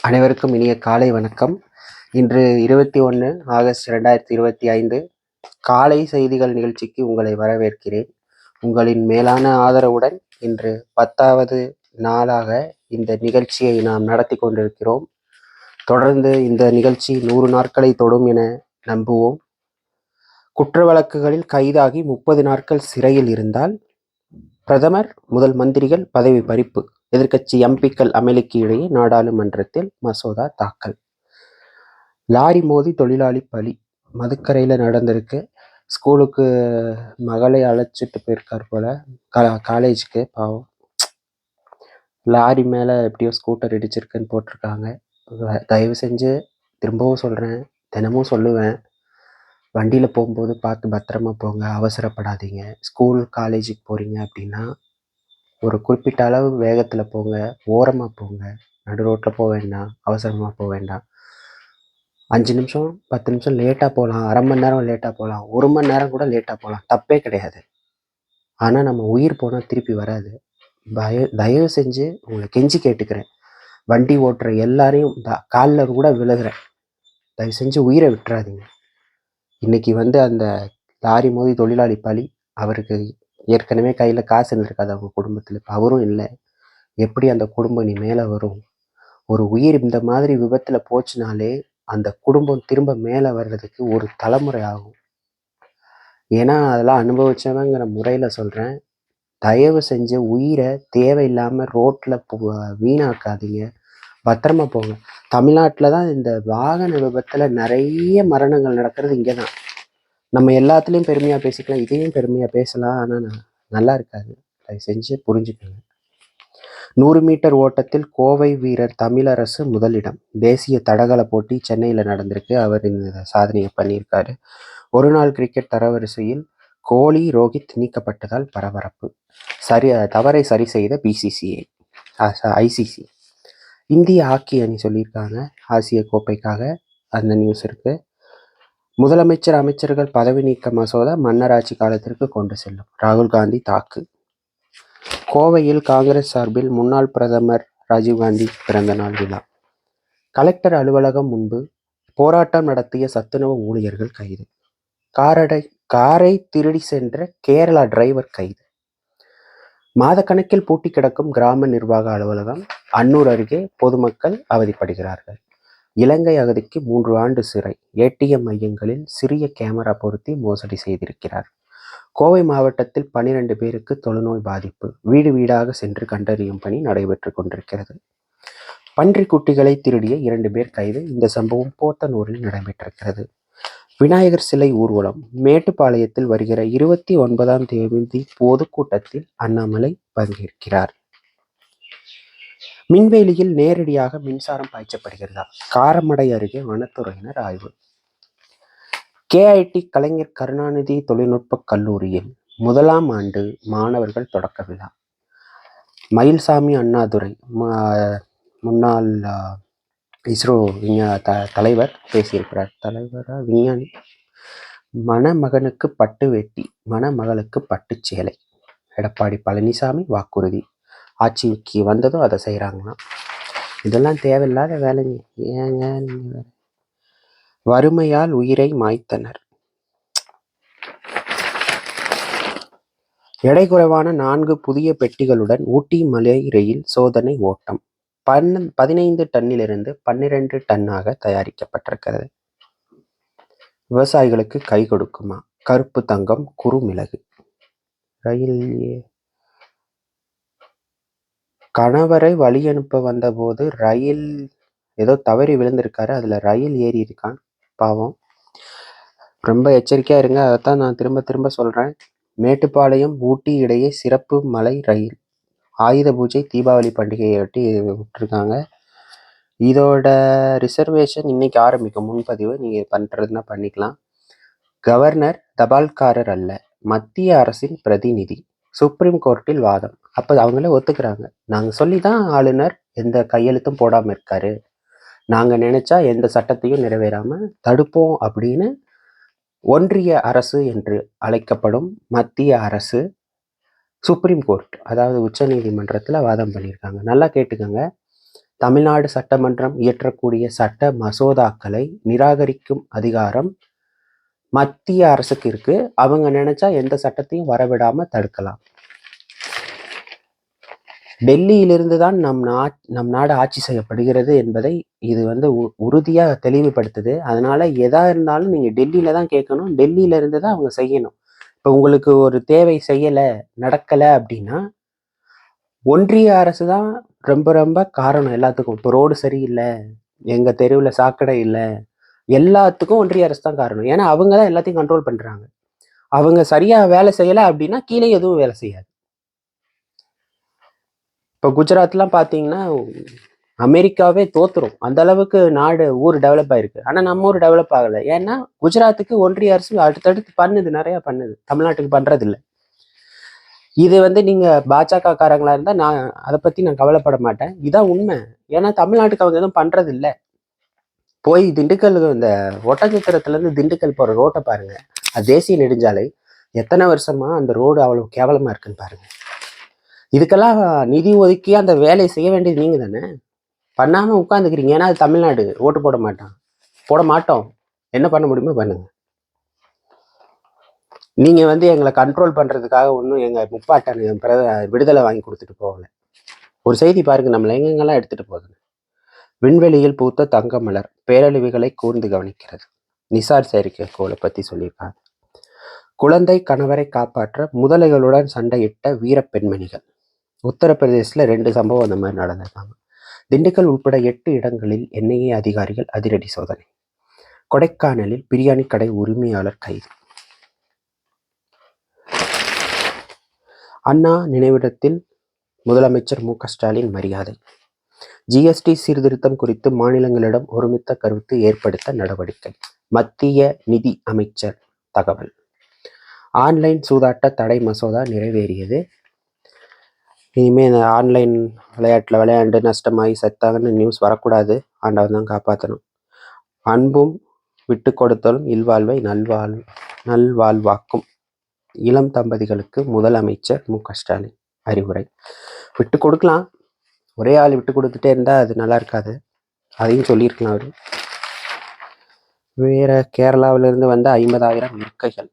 அனைவருக்கும் இனிய காலை வணக்கம். இன்று இருபத்தி ஒன்று ஆகஸ்ட் ரெண்டாயிரத்தி இருபத்தி ஐந்து காலை செய்திகள் நிகழ்ச்சிக்கு உங்களை வரவேற்கிறேன். உங்களின் மேலான ஆதரவுடன் இன்று பத்தாவது நாளாக இந்த நிகழ்ச்சியை நாம் நடத்தி கொண்டிருக்கிறோம். தொடர்ந்து இந்த நிகழ்ச்சி நூறு நாட்களை தொடும் என நம்புவோம். குற்ற வழக்குகளில் கைதாகி முப்பது நாட்கள் சிறையில் இருந்தால் பிரதமர் முதல் மந்திரிகள் பதவி பறிப்பு. எதிர்க்கட்சி எம்பிக்கள் அமளிக்கு இடையே நாடாளுமன்றத்தில் மசோதா தாக்கல். லாரி மோதி தொழிலாளி பலி. மதுக்கரையில் நடந்திருக்கு. ஸ்கூலுக்கு மகளை அழைச்சிட்டு போயிருக்கார் போல. கா காலேஜுக்கு பாவம். லாரி மேலே எப்படியோ ஸ்கூட்டர் இடிச்சிருக்குன்னு போட்டிருக்காங்க. தயவு செஞ்சு திரும்பவும் சொல்கிறேன் தினமும் சொல்லுவேன். வண்டியில் போகும்போது பார்த்து பத்திரமா போங்க. அவசரப்படாதீங்க. ஸ்கூல் காலேஜுக்கு போகிறீங்க அப்படின்னா ஒரு குறிப்பிட்ட அளவு வேகத்தில் போங்க ஓரமாக போங்க நடு ரோட்டில் போக வேண்டாம் அவசரமாக போக வேண்டாம். அஞ்சு நிமிஷம் பத்து நிமிஷம் லேட்டாக போகலாம் அரை மணி நேரம் லேட்டாக போகலாம் ஒரு மணி நேரம் கூட லேட்டாக போகலாம் தப்பே கிடையாது. ஆனால் நம்ம உயிர் போனால் திருப்பி வராது. பய தயவு செஞ்சு உங்களை கெஞ்சி கேட்டுக்கிறேன். வண்டி ஓட்டுற எல்லாரையும் த- காலில் கூட விழுகிறேன். தயவு செஞ்சு உயிரை விட்டுறாதீங்க. இன்னைக்கு வந்து அந்த லாரி மோதி தொழிலாளி பலி அவருக்கு ஏற்கனவே கையில் காசு இருந்திருக்காது அவங்க குடும்பத்தில். இப்போ அவரும் இல்லை. எப்படி அந்த குடும்பம் நீ மேலே வரும்? ஒரு உயிர் இந்த மாதிரி விபத்தில் போச்சுனாலே அந்த குடும்பம் திரும்ப மேலே வர்றதுக்கு ஒரு தலைமுறை ஆகும். ஏன்னா அதெல்லாம் அனுபவிச்சவங்கிற முறையில் சொல்கிறேன் தயவு செஞ்சு உயிரை தேவையில்லாமல் ரோட்டில் வீணாக்காதீங்க. பத்திரமா போங்க. தமிழ்நாட்டில் தான் இந்த வாகன விபத்தில் நிறைய மரணங்கள் நடக்கிறது இங்கே தான் நம்ம எல்லாத்துலேயும் பெருமையாக பேசிக்கலாம் இதையும் பெருமையாக பேசலாம். ஆனால் நல்லா இருக்காது. தயவு செஞ்சு புரிஞ்சுக்கோங்க. நூறு மீட்டர் ஓட்டத்தில் கோவை வீரர் தமிழரசு முதலிடம். தேசிய தடகள போட்டி சென்னையில் நடந்திருக்கு. அவர் இந்த சாதனையை பண்ணியிருக்காரு. ஒரு நாள் கிரிக்கெட் தரவரிசையில் கோலி ரோஹித் நீக்கப்பட்டதால் பரபரப்பு. சரி தவறை சரி செய்த பிசிசிஐ ஐசிசி இந்திய ஹாக்கி அணி சொல்லியிருக்காங்க. ஆசிய கோப்பைக்காக அந்த நியூஸ் இருக்குது முதலமைச்சர் அமைச்சர்கள் பதவி நீக்க மசோதா மன்னராட்சி காலத்திற்கு கொண்டு செல்லும். ராகுல் காந்தி தாக்கு. கோவையில் காங்கிரஸ் சார்பில் முன்னாள் பிரதமர் ராஜீவ்காந்தி பிறந்த நாள் விழா. கலெக்டர் அலுவலகம் முன்பு போராட்டம் நடத்திய சத்துணவு ஊழியர்கள் கைது. காரடை காரை திருடி சென்ற கேரளா டிரைவர் கைது. மாதக்கணக்கில் பூட்டி கிடக்கும் கிராம நிர்வாக அலுவலகம் அன்னூர் அருகே பொதுமக்கள் அவதிப்படுகிறார்கள். இலங்கை அகதிக்கு மூன்று ஆண்டு சிறை. ஏடிஎம் மையங்களில் சிறிய கேமரா பொருத்தி மோசடி செய்திருக்கிறார். கோவை மாவட்டத்தில் பனிரெண்டு பேருக்கு தொழுநோய் பாதிப்பு. வீடு வீடாக சென்று கண்டறியும் பணி நடைபெற்று கொண்டிருக்கிறது. பன்றி குட்டிகளை திருடிய இரண்டு பேர் கைது. இந்த சம்பவம் போத்தனூரில் நடைபெற்றிருக்கிறது. விநாயகர் சிலை ஊர்வலம். மேட்டுப்பாளையத்தில் வருகிற இருபத்தி ஒன்பதாம் தேதி பொதுக்கூட்டத்தில் அண்ணாமலை பங்கேற்கிறார். மின்வேலியில் நேரடியாக மின்சாரம் பாய்ச்சப்படுகிறதா? காரமடை அருகே வனத்துறையினர் ஆய்வு. கேஐடி கலைஞர் கருணாநிதி தொழில்நுட்ப கல்லூரியில் முதலாம் ஆண்டு மாணவர்கள் தொடக்க விழா. மயில்சாமி அண்ணாதுரை முன்னாள் இஸ்ரோ விஞ்ஞா த தலைவர் பேசியிருக்கிறார். தலைவரா? விஞ்ஞானி. மணமகனுக்கு பட்டு வேட்டி மணமகளுக்கு பட்டு சேலை. எடப்பாடி பழனிசாமி வாக்குறுதி. ஆட்சிக்கு வந்ததும் அதை செய்கிறாங்களாம் இதெல்லாம் தேவையில்லாத வேலைங்க ஏங்க நீங்கள் வேற. வறுமையால் உயிரை மாய்த்தனர். எடை குறைவான நான்கு புதிய பெட்டிகளுடன் ஊட்டி மலை ரயில் சோதனை ஓட்டம். பன் பதினைந்து டன்னிலிருந்து பன்னிரண்டு டன்னாக தயாரிக்கப்பட்டிருக்கிறது. விவசாயிகளுக்கு கை கொடுக்குமா? கருப்பு தங்கம் குறுமிளகு. ரயில் கணவரை வழி அனுப்ப வந்தபோது ரயில் ஏதோ தவறி விழுந்திருக்காரு. அதுல ரயில் ஏறி இருக்கான். பாவம். ரொம்ப எச்சரிக்கையா இருங்க. அதைத்தான் நான் திரும்ப திரும்ப சொல்றேன். மேட்டுப்பாளையம் ஊட்டி இடையே சிறப்பு மலை ரயில். ஆயுத பூஜை தீபாவளி பண்டிகையொட்டி விட்டுருக்காங்க. இதோட ரிசர்வேஷன் இன்னைக்கு ஆரம்பிக்கும். முன்பதிவு நீங்கள் பண்ணுறதுன்னா பண்ணிக்கலாம். கவர்னர் தபால்காரர் அல்ல. மத்திய அரசின் பிரதிநிதி. சுப்ரீம் கோர்ட்டில் வாதம். அப்போ அவங்களே ஒத்துக்கிறாங்க. நாங்கள் சொல்லி தான் ஆளுநர் எந்த கையெழுத்தும் போடாமல் இருக்காரு. நாங்கள் நினச்சா எந்த சட்டத்தையும் நிறைவேறாமல் தடுப்போம் அப்படின்னு ஒன்றிய அரசு என்று அழைக்கப்படும் மத்திய அரசு சுப்ரீம் கோர்ட் அதாவது உச்சநீதிமன்றத்தில் வாதம் பண்ணியிருக்காங்க. நல்லா கேட்டுக்கோங்க. தமிழ்நாடு சட்டமன்றம் இயற்றக்கூடிய சட்ட மசோதாக்களை நிராகரிக்கும் அதிகாரம் மத்திய அரசுக்கு இருக்கு. அவங்க நினைச்சா எந்த சட்டத்தையும் வரவிடாம தடுக்கலாம். டெல்லியிலிருந்து தான் நம் நா நம் நாடு ஆட்சி செய்யப்படுகிறது என்பதை இது வந்து உ- தெளிவுபடுத்துது. அதனால எதா இருந்தாலும் நீங்க டெல்லியில தான் கேட்கணும். டெல்லியில இருந்து தான் அவங்க செய்யணும். இப்போ உங்களுக்கு ஒரு தேவை செய்யலை நடக்கலை அப்படின்னா ஒன்றிய அரசு தான் ரொம்ப ரொம்ப காரணம் எல்லாத்துக்கும். இப்போ ரோடு சரியில்லை எங்கள் தெருவில் சாக்கடை இல்லை எல்லாத்துக்கும் ஒன்றிய அரசு தான் காரணம். ஏன்னா அவங்க தான் எல்லாத்தையும் கண்ட்ரோல் பண்றாங்க. அவங்க சரியா வேலை செய்யலை அப்படின்னா கீழே எதுவும் வேலை செய்யாது. இப்போ குஜராத்லாம் பார்த்தீங்கன்னா அமெரிக்காவே தோத்துரும். அந்த அளவுக்கு நாடு ஊர் டெவலப் ஆயிருக்கு. ஆனால் நம்ம ஊர் டெவலப் ஆகலை. ஏன்னா குஜராத்துக்கு ஒன்றிய அரசு அடுத்தடுத்து பண்ணுது நிறைய பண்ணுது. தமிழ்நாட்டுக்கு பண்றது இது வந்து நீங்க பாஜக காரங்களா இருந்தா நான் அதை பத்தி நான் கவலைப்பட மாட்டேன். இதான் உண்மை. ஏன்னா தமிழ்நாட்டுக்கு அவங்க எதுவும் பண்றது இல்லை போய் திண்டுக்கல் இந்த ஒட்டச்சத்திரத்துலேருந்து திண்டுக்கல் போகிற ரோட்டை பாருங்கள் அது தேசிய நெடுஞ்சாலை. எத்தனை வருஷமாக அந்த ரோடு அவ்வளோ கேவலமாக இருக்குன்னு பாருங்கள் இதுக்கெல்லாம் நிதி ஒதுக்கி அந்த வேலையை செய்ய வேண்டியது நீங்கள் தானே? பண்ணாமல் உட்காந்துக்கிறீங்க ஏன்னா அது தமிழ்நாடு. ஓட்டு போட மாட்டான் போட மாட்டோம். என்ன பண்ண முடியுமோ பண்ணுங்கள் நீங்கள் வந்து எங்களை கண்ட்ரோல் பண்ணுறதுக்காக ஒன்றும் எங்கள் முப்பாட்டன் பிரத விடுதலை வாங்கி கொடுத்துட்டு போகல. ஒரு செய்தி பாருங்க. நம்மளை எங்கெங்கெல்லாம் எடுத்துகிட்டு போகுது விண்வெளியில் பூத்த தங்க மலர் பேரழிவுகளை கூர்ந்து கவனிக்கிறது. நிசார் செயற்கைக்கோளை பத்தி சொல்லியிருக்காங்க குழந்தை கணவரை காப்பாற்ற முதலைகளுடன் சண்டையிட்ட வீர பெண்மணிகள். உத்தரப்பிரதேசத்துல ரெண்டு சம்பவம் அந்த மாதிரி நடந்திருக்காங்க. திண்டுக்கல் உட்பட எட்டு இடங்களில் என்ஐஏ அதிகாரிகள் அதிரடி சோதனை. கொடைக்கானலில் பிரியாணி கடை உரிமையாளர் கைது. அண்ணா நினைவிடத்தில் முதலமைச்சர் மு க ஸ்டாலின் மரியாதை. ஜிஎஸ்டி சீர்திருத்தம் குறித்து மாநிலங்களிடம் ஒருமித்த கருத்து ஏற்படுத்த நடவடிக்கை. மத்திய நிதி அமைச்சர் தகவல். ஆன்லைன் சூதாட்ட தடை மசோதா நிறைவேறியது. இனிமேல் இந்த ஆன்லைன் விளையாட்டில் விளையாண்டு நஷ்டமாகி செத்தாங்கன்னு நியூஸ் வரக்கூடாது. ஆண்டவன் தான் காப்பாற்றணும் அன்பும் விட்டு கொடுத்தலும் இல்வாழ்வை நல்வாழ் நல்வாழ்வாக்கும். இளம் தம்பதிகளுக்கு முதலமைச்சர் மு க ஸ்டாலின் அறிவுரை. விட்டு கொடுக்கலாம். ஒரே ஆள் விட்டு கொடுத்துட்டே இருந்தால் அது நல்லா இருக்காது. அதையும் சொல்லியிருக்கலாம் அவர். வேற கேரளாவிலிருந்து வந்த ஐம்பதாயிரம் இருக்கைகள்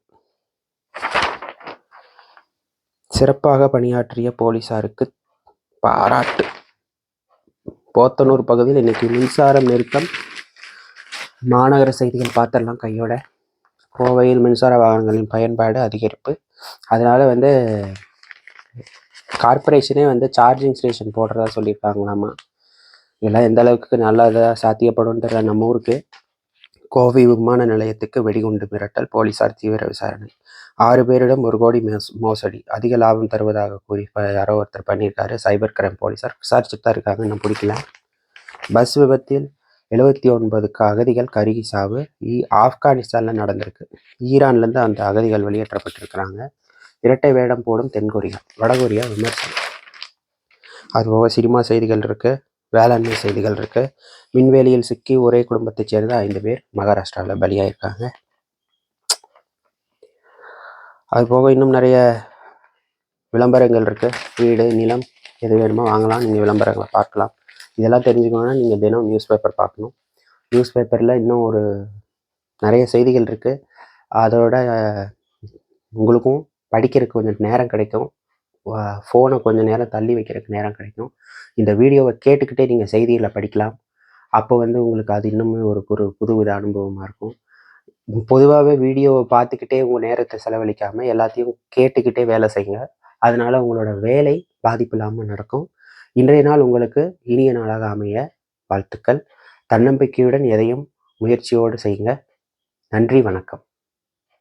சிறப்பாக பணியாற்றிய போலீசாருக்கு பாராட்டு. போத்தனூர் பகுதியில் இன்னைக்கு மின்சாரம் நிறுத்தம். மாநகர செய்திகள் பார்த்துடலாம் கையோட. கோவையில் மின்சார வாகனங்களின் பயன்பாடு அதிகரிப்பு. அதனால் வந்து கார்ப்பரேஷனே வந்து சார்ஜிங் ஸ்டேஷன் போடுறதா சொல்லியிருக்காங்களாமா? இதெல்லாம் எந்த அளவுக்கு நல்லதாக சாத்தியப்படும் தெரியல. நம்ம ஊருக்கு கோவை விமான நிலையத்துக்கு வெடிகுண்டு மிரட்டல் போலீசார் தீவிர விசாரணை. ஆறு பேரிடம் ஒரு கோடி மோஸ்- மோசடி. அதிக லாபம் தருவதாக கூறி யாரோ ஒருத்தர் பண்ணியிருக்காரு. சைபர் கிரைம் போலீசார் விசாரிச்சுட்டு தான் இருக்காங்க. நான் பிடிக்கல. பஸ் விபத்தில் எழுபத்தி ஒன்பதுக்கு அகதிகள் கருகி சாவு. ஈ- நடந்திருக்கு. ஈரான்லேருந்து அந்த அகதிகள் வெளியேற்றப்பட்டிருக்கிறாங்க. இரட்டை வேடம் போடும் தென்கொரியா வடகொரியா விமர்சனம். அதுபோக சினிமா செய்திகள் இருக்குது வேளாண்மை செய்திகள் இருக்குது விண்வெளியில் சிக்கி ஒரே குடும்பத்தைச் சேர்ந்த ஐந்து பேர் மகாராஷ்டிராவில் பலியாயிருக்காங்க. அது போக இன்னும் நிறைய விளம்பரங்கள் இருக்குது வீடு நிலம் எது வேணுமோ வாங்கலாம். நீங்கள் விளம்பரங்களை பார்க்கலாம். இதெல்லாம் தெரிஞ்சுக்கணுன்னா நீங்கள் தினம் நியூஸ் பேப்பர் பார்க்கணும். நியூஸ் பேப்பரில் இன்னும் ஒரு நிறைய செய்திகள் இருக்குது அதோட உங்களுக்கும் படிக்கிறதுக்கு கொஞ்சம் நேரம் கிடைக்கும். ஃபோனை கொஞ்சம் நேரம் தள்ளி வைக்கிறதுக்கு நேரம் கிடைக்கும். இந்த வீடியோவை கேட்டுக்கிட்டே நீங்கள் செய்திகளை படிக்கலாம். அப்போ வந்து உங்களுக்கு அது இன்னுமே ஒரு ஒரு புதுவித அனுபவமாக இருக்கும். பொதுவாகவே வீடியோவை பார்த்துக்கிட்டே உங்கள் நேரத்தை செலவழிக்காமல் எல்லாத்தையும் கேட்டுக்கிட்டே வேலை செய்யுங்க. அதனால் உங்களோட வேலை பாதிப்பு இல்லாமல் நடக்கும். இன்றைய நாள் உங்களுக்கு இனிய நாளாக அமைய வாழ்த்துக்கள். தன்னம்பிக்கையுடன் எதையும் முயற்சியோடு செய்யுங்க. நன்றி வணக்கம்.